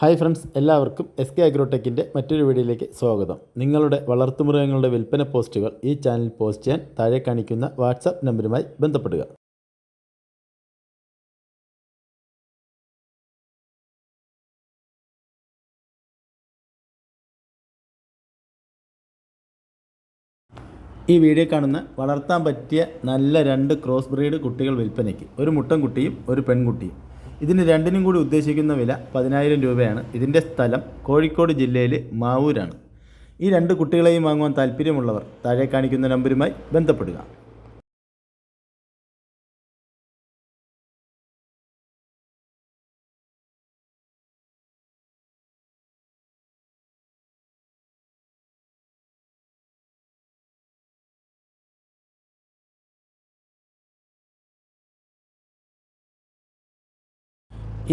Hi friends എല്ലാവർക്കും S K അഗ്രോടെക്കിന്റെ മറ്റൊരു വീഡിയോയിലേക്ക് സ്വാഗതം. നിങ്ങളുടെ വളർത്തുമൃഗങ്ങളുടെ വിൽപ്പന പോസ്റ്റുകൾ ഈ ചാനൽ പോസ്റ്റ് ചെയ്യാൻ താഴെ കാണിക്കുന്ന വാട്സാപ്പ് നമ്പറുമായി ബന്ധപ്പെടുക. ഈ വീഡിയോ കാണുന്ന വളർത്താൻ പറ്റിയ നല്ല രണ്ട് ക്രോസ് ബ്രീഡ് കുട്ടികൾ വിൽപ്പനയ്ക്ക് ഒരു മുട്ടൻകുട്ടിയും ഒരു പെൺകുട്ടിയും. ഇതിന് രണ്ടിനും കൂടി ഉദ്ദേശിക്കുന്ന വില പതിനായിരം രൂപയാണ്. ഇതിന്റെ സ്ഥലം കോഴിക്കോട് ജില്ലയിൽ മാവൂരാണ്. ഈ രണ്ട് കുട്ടികളെയും വാങ്ങുവാൻ താല്പര്യമുള്ളവർ താഴെ കാണിക്കുന്ന നമ്പരുമായി ബന്ധപ്പെടുക.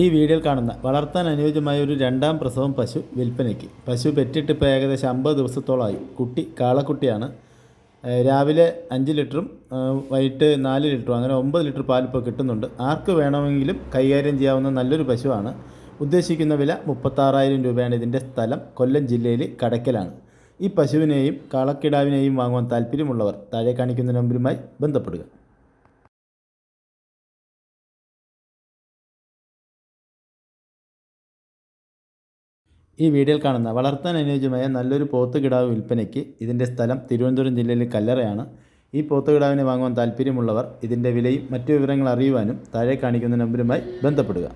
ഈ വീഡിയോയിൽ കാണുന്ന വളർത്താൻ അനുയോജ്യമായ ഒരു രണ്ടാം പ്രസവം പശു വിൽപ്പനയ്ക്ക്. പശു പെറ്റിട്ട് ഇപ്പോൾ ഏകദേശം അമ്പത് ദിവസത്തോളമായി. കുട്ടി കാളക്കുട്ടിയാണ്. രാവിലെ അഞ്ച് ലിറ്ററും വൈകിട്ട് നാല് ലിറ്ററും അങ്ങനെ ഒമ്പത് ലിറ്റർ പാലിപ്പോൾ കിട്ടുന്നുണ്ട്. ആർക്ക് വേണമെങ്കിലും കൈകാര്യം ചെയ്യാവുന്ന നല്ലൊരു പശുവാണ്. ഉദ്ദേശിക്കുന്ന വില മുപ്പത്താറായിരം രൂപയാണ്. ഇതിന്റെ സ്ഥലം കൊല്ലം ജില്ലയിൽ കടക്കലാണ് ഈ പശുവിനെയും കാളക്കിടാവിനെയും വാങ്ങുവാൻ താല്പര്യമുള്ളവർ താഴെ കാണിക്കുന്ന നമ്പരുമായി ബന്ധപ്പെടുക. ഈ വീഡിയോയിൽ കാണുന്ന വളർത്താൻ അനുയോജ്യമായ നല്ലൊരു പോത്തുകിടാവ് വിൽപ്പനയ്ക്ക് ഇതിന്റെ സ്ഥലം തിരുവനന്തപുരം ജില്ലയിലെ കല്ലറയാണ്. ഈ പോത്തുകിടാവിനെ വാങ്ങുവാൻ താല്പര്യമുള്ളവർ ഇതിന്റെ വിലയും മറ്റു വിവരങ്ങൾ അറിയുവാനും താഴെ കാണിക്കുന്ന നമ്പരുമായി ബന്ധപ്പെടുക.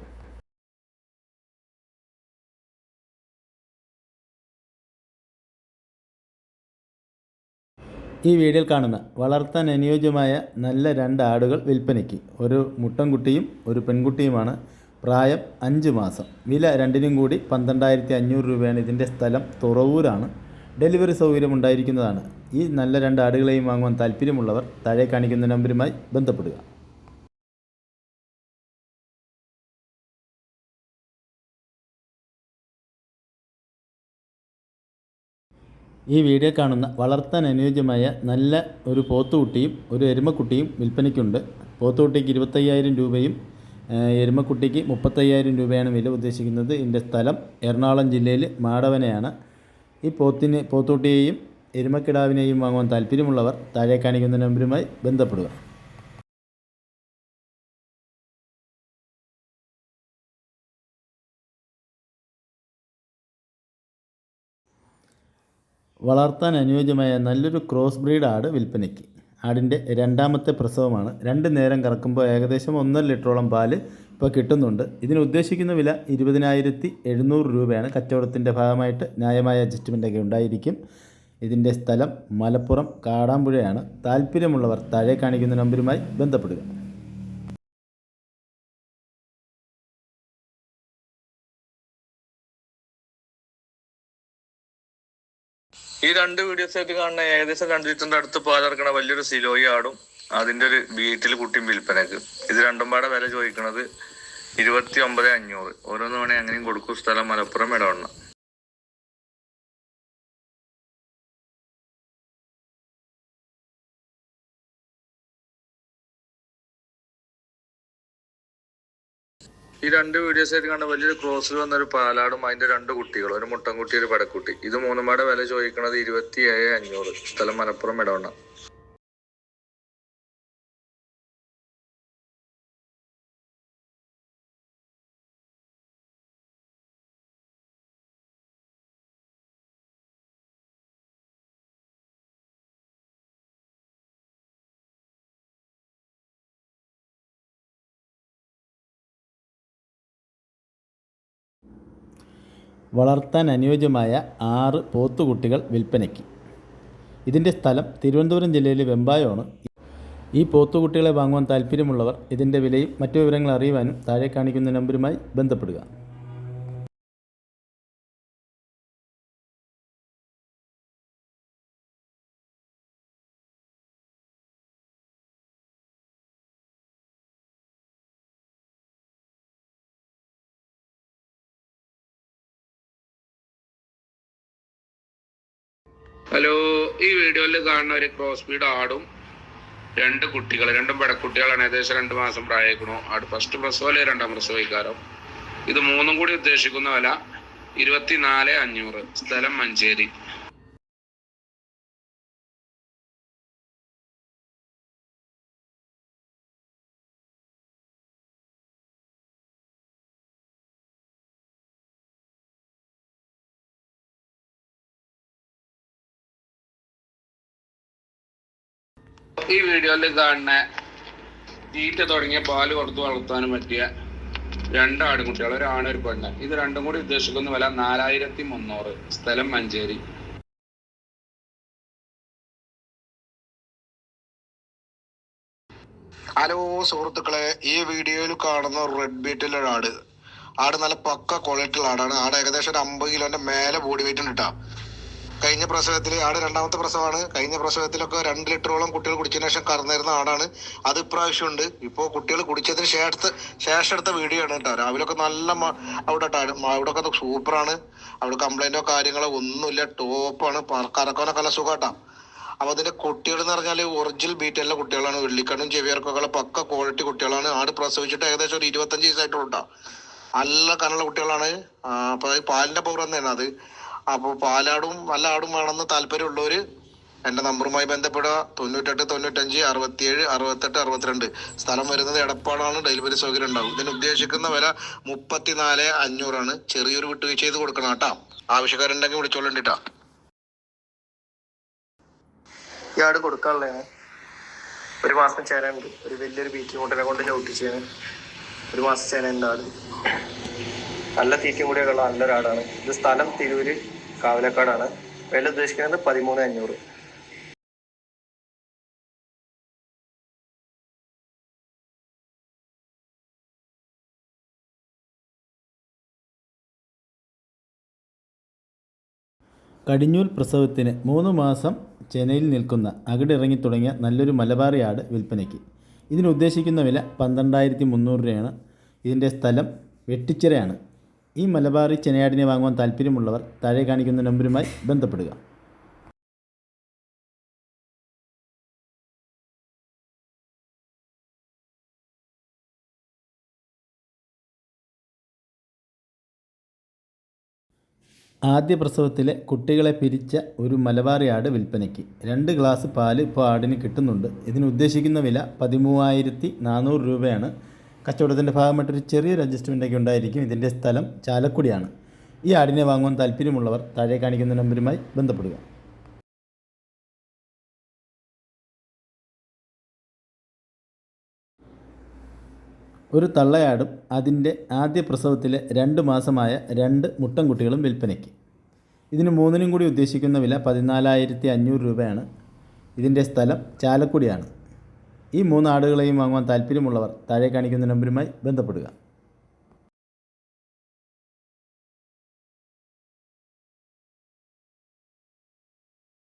ഈ വീഡിയോയിൽ കാണുന്ന വളർത്താൻ അനുയോജ്യമായ നല്ല രണ്ട് ആടുകൾ വിൽപ്പനയ്ക്ക്. ഒരു മുട്ടൻകുട്ടിയും ഒരു പെൺകുട്ടിയുമാണ്. പ്രായം അഞ്ച് മാസം. വില രണ്ടിനും കൂടി പന്ത്രണ്ടായിരത്തി അഞ്ഞൂറ് രൂപയാണ് ഇതിന്റെ സ്ഥലം. തുറവൂരാണ്. ഡെലിവറി സൗകര്യം ഉണ്ടായിരിക്കുന്നതാണ്. ഈ നല്ല രണ്ട് ആടുകളെയും വാങ്ങുവാൻ താല്പര്യമുള്ളവർ താഴെ കാണിക്കുന്ന നമ്പരുമായി ബന്ധപ്പെടുക. ഈ വീഡിയോ കാണുന്ന വളർത്താൻ അനുയോജ്യമായ നല്ല ഒരു പോത്തുകുട്ടിയും ഒരു എരുമക്കുട്ടിയും വിൽപ്പനയ്ക്കുണ്ട്. പോത്തുകുട്ടിക്ക് ഇരുപത്തയ്യായിരം രൂപയും എരുമക്കുട്ടിക്ക് മുപ്പത്തയ്യായിരം രൂപയാണ് വില ഉദ്ദേശിക്കുന്നത്. ഇതിന്റെ സ്ഥലം എറണാകുളം ജില്ലയിൽ മാടവനയാണ്. ഈ പോത്തിന് പോത്തൂട്ടിയെയും എരുമക്കിടാവിനെയും വാങ്ങുവാൻ താല്പര്യമുള്ളവർ താഴെ കാണിക്കുന്ന നമ്പരുമായി ബന്ധപ്പെടുക. വളർത്താൻ അനുയോജ്യമായ നല്ലൊരു ക്രോസ് ബ്രീഡ് ആട് വിൽപ്പനയ്ക്ക്. ആടിന്റെ രണ്ടാമത്തെ പ്രസവമാണ്. രണ്ട് നേരം കറക്കുമ്പോൾ ഏകദേശം ഒന്നര ലിറ്ററോളം പാൽ ഇപ്പോൾ കിട്ടുന്നുണ്ട്. ഇതിന് ഉദ്ദേശിക്കുന്ന വില ഇരുപതിനായിരത്തി എഴുന്നൂറ് രൂപയാണ്. കച്ചവടത്തിന്റെ ഭാഗമായിട്ട് ന്യായമായ അഡ്ജസ്റ്റ്മെന്റൊക്കെ ഉണ്ടായിരിക്കും. ഇതിന്റെ സ്ഥലം മലപ്പുറം കാടാമ്പുഴയാണ്. താല്പര്യമുള്ളവർ താഴെ കാണിക്കുന്ന നമ്പരുമായി ബന്ധപ്പെടുക. ഈ രണ്ട് വീഡിയോസ് ആയിട്ട് കാണുന്ന ഏകദേശം രണ്ട് ലിറ്ററിന്റെ അടുത്ത് പാലിറക്കണ വലിയൊരു സിലോയി ആടും അതിന്റെ ഒരു വീട്ടിൽ കുട്ടിയും വിൽപ്പനക്ക്. ഇത് രണ്ടും പാടെ വില ചോദിക്കണത് ഇരുപത്തി ഒമ്പത് അഞ്ഞൂറ്. ഓരോന്ന് വേണേ അങ്ങനെയും കൊടുക്കും. സ്ഥലം മലപ്പുറം ഇടവണ്ണ ഈ രണ്ട് വീഡിയോസ് ആയിട്ട് കണ്ട വലിയൊരു ക്രോസിൽ വന്ന ഒരു പാലാടും അതിന്റെ രണ്ട് കുട്ടികളും ഒരു മുട്ടൻകുട്ടി ഒരു പടക്കുട്ടി. ഇത് മൂന്നുമാടെ വില ചോദിക്കുന്നത് ഇരുപത്തി ഏഴ് അഞ്ഞൂറ്. സ്ഥലം മലപ്പുറം ഇടവണ്ണ വളർത്താൻ അനുയോജ്യമായ ആറ് പോത്തുകുട്ടികൾ വിൽപ്പനയ്ക്ക്. ഇതിന്റെ സ്ഥലം തിരുവനന്തപുരം ജില്ലയിലെ വെമ്പായമാണ്. ഈ പോത്തുകുട്ടികളെ വാങ്ങുവാൻ താല്പര്യമുള്ളവർ ഇതിന്റെ വിലയും മറ്റു വിവരങ്ങൾ അറിയുവാനും താഴെ കാണിക്കുന്ന നമ്പരുമായി ബന്ധപ്പെടുക. ഹലോ ഈ വീഡിയോയിൽ കാണുന്ന ഒരു ക്രോസ് ബീഡ് ആടും രണ്ട് കുട്ടികൾ രണ്ടും പെടക്കുട്ടികളാണ് ഏകദേശം രണ്ട് മാസം പ്രായക്കണു ആട് ഫസ്റ്റ് പ്രസവമല്ലേ രണ്ടാം പ്രസവിക്കാരോ ഇത് മൂന്നും കൂടി ഉദ്ദേശിക്കുന്ന വില ഇരുപത്തിനാല് അഞ്ഞൂറ്. സ്ഥലം മഞ്ചേരി. ഈ വീഡിയോയിൽ കാണുന്ന തീറ്റ തുടങ്ങിയ പാൽ കൊടുത്ത് വളർത്താനും പറ്റിയ രണ്ട് ആടുകുട്ടികൾ ഒരാണ് ഒരു പെണ്ണ്. ഇത് രണ്ടും കൂടി ഉദ്ദേശിക്കുന്ന വില നാലായിരത്തി മുന്നൂറ് സ്ഥലം മഞ്ചേരി. ഹലോ സുഹൃത്തുക്കളെ ഈ വീഡിയോയിൽ കാണുന്ന റെഡ് ബീറ്റിലെ ആട്. ആട് നല്ല പക്ക ക്വാളിറ്റിയുള്ള ആടാണ്. ആട് ഏകദേശം ഒരു അമ്പത് കിലോന്റെ മേലെ ബോഡി വെയിറ്റ് ഉണ്ട് കേട്ടോ കഴിഞ്ഞ പ്രസവത്തിൽ ആട് രണ്ടാമത്തെ പ്രസവമാണ്. കഴിഞ്ഞ പ്രസവത്തിലൊക്കെ രണ്ട് ലിറ്ററോളം കുട്ടികൾ കുടിച്ചതിന് ശേഷം കറന്നിരുന്ന ആടാണ്. അത് ഇപ്രാവശ്യം ഉണ്ട് ഇപ്പോൾ കുട്ടികൾ കുടിച്ചതിന് ശേഷത്തെ ശേഷം എടുത്ത വീഡിയോ ആണ് കേട്ടോ. രാവിലെ ഒക്കെ നല്ല അവിടെ അവിടെ ഒക്കെ സൂപ്പറാണ്. അവിടെ കംപ്ലൈന്റോ കാര്യങ്ങളോ ഒന്നുമില്ല. ടോപ്പാണ് കറക്കാനൊക്കെ നല്ല സുഖാട്ടാ. അപ്പൊ അതിന്റെ കുട്ടികൾ എന്ന് പറഞ്ഞാൽ ഒറിജിനൽ ബീറ്റലിലെ കുട്ടികളാണ്. വെള്ളിക്കണ്ണും ചെവിയർക്കൊക്കെ പക്ക ക്വാളിറ്റി കുട്ടികളാണ്. ആട് പ്രസവിച്ചിട്ട് ഏകദേശം ഒരു ഇരുപത്തഞ്ച് ദിവസമായിട്ടുണ്ടാ നല്ല കനുള്ള കുട്ടികളാണ്. അപ്പോൾ പാലിന്റെ പവർ തന്നെയാണ് അത്. അപ്പോൾ പാലാടും നല്ല ആടും വേണമെന്ന് താല്പര്യമുള്ളവര് എന്റെ നമ്പറുമായി ബന്ധപ്പെടുക. തൊണ്ണൂറ്റെട്ട് തൊണ്ണൂറ്റഞ്ച് അറുപത്തിയേഴ് അറുപത്തെട്ട് അറുപത്തിരണ്ട്. സ്ഥലം വരുന്നത് എടപ്പാടാണ് ഡെലിവറി സൗകര്യം ഉണ്ടാവും. ഇതിന് ഉദ്ദേശിക്കുന്ന വില മുപ്പത്തിനാല് അഞ്ഞൂറാണ്. ചെറിയൊരു വിട്ടുവീഴ്ച ചെയ്ത് കൊടുക്കണം കേട്ടാ. ആവശ്യക്കാരുണ്ടെങ്കിൽ വിളിച്ചോളണ്ടിട്ടാ ഈ ആട് കൊടുക്കാനുള്ളതാണ്. ഒരു മാസം ചേനുണ്ട് ഒരു വലിയൊരു ബീറ്റ് മുട്ടനെ കൊണ്ട് ചവിട്ടിച്ചാണ് ഒരു മാസം ചേരാനുണ്ട് ആട്. നല്ല തീറ്റയും കൂടിയൊക്കെ ഉള്ള നല്ലൊരാടാണ് ഇത് സ്ഥലം തിരൂര് കാവലക്കാടാണ്. വില ഉദ്ദേശിക്കുന്നത് പതിമൂന്ന് അഞ്ഞൂറ്. കടിഞ്ഞൂൽ പ്രസവത്തിന് മൂന്ന് മാസം ചെനയിൽ നിൽക്കുന്ന അകിടിറങ്ങി തുടങ്ങിയ നല്ലൊരു മലബാറിയാട് വിൽപ്പനയ്ക്ക്. ഇതിനുദ്ദേശിക്കുന്ന വില പന്ത്രണ്ടായിരത്തി മുന്നൂറ് രൂപയാണ്. ഇതിന്റെ സ്ഥലം വെട്ടിച്ചിറയാണ്. ഈ മലബാറി ചെനയാടിനെ വാങ്ങുവാൻ താല്പര്യമുള്ളവർ താഴെ കാണിക്കുന്ന നമ്പരുമായി ബന്ധപ്പെടുക. ആദ്യ പ്രസവത്തിലെ കുട്ടികളെ പിരിച്ച ഒരു മലബാറി ആട് വിൽപ്പനയ്ക്ക് രണ്ട് ഗ്ലാസ് പാൽ ഇപ്പോൾ ആടിന് കിട്ടുന്നുണ്ട്. ഇതിന് ഉദ്ദേശിക്കുന്ന വില പതിമൂവായിരത്തി നാനൂറ് രൂപയാണ്. കച്ചവടത്തിന്റെ ഭാഗമായിട്ടൊരു ചെറിയൊരു അഡ്ജസ്റ്റ്മെന്റൊക്കെ ഉണ്ടായിരിക്കും. ഇതിന്റെ സ്ഥലം ചാലക്കുടിയാണ്. ഈ ആടിനെ വാങ്ങുവാൻ താല്പര്യമുള്ളവർ താഴെ കാണിക്കുന്ന നമ്പരുമായി ബന്ധപ്പെടുക. ഒരു തള്ളയാടും അതിന്റെ ആദ്യ പ്രസവത്തിലെ രണ്ട് മാസമായ രണ്ട് മുട്ടൻകുട്ടികളും വിൽപ്പനയ്ക്ക്. ഇതിന് മൂന്നിനും കൂടി ഉദ്ദേശിക്കുന്ന വില പതിനാലായിരത്തി അഞ്ഞൂറ് രൂപയാണ്. ഇതിന്റെ സ്ഥലം ചാലക്കുടിയാണ്. ഈ മൂന്ന് ആടുകളെയും വാങ്ങുവാൻ താല്പര്യമുള്ളവർ താഴെ കാണിക്കുന്ന നമ്പറുമായി ബന്ധപ്പെടുക.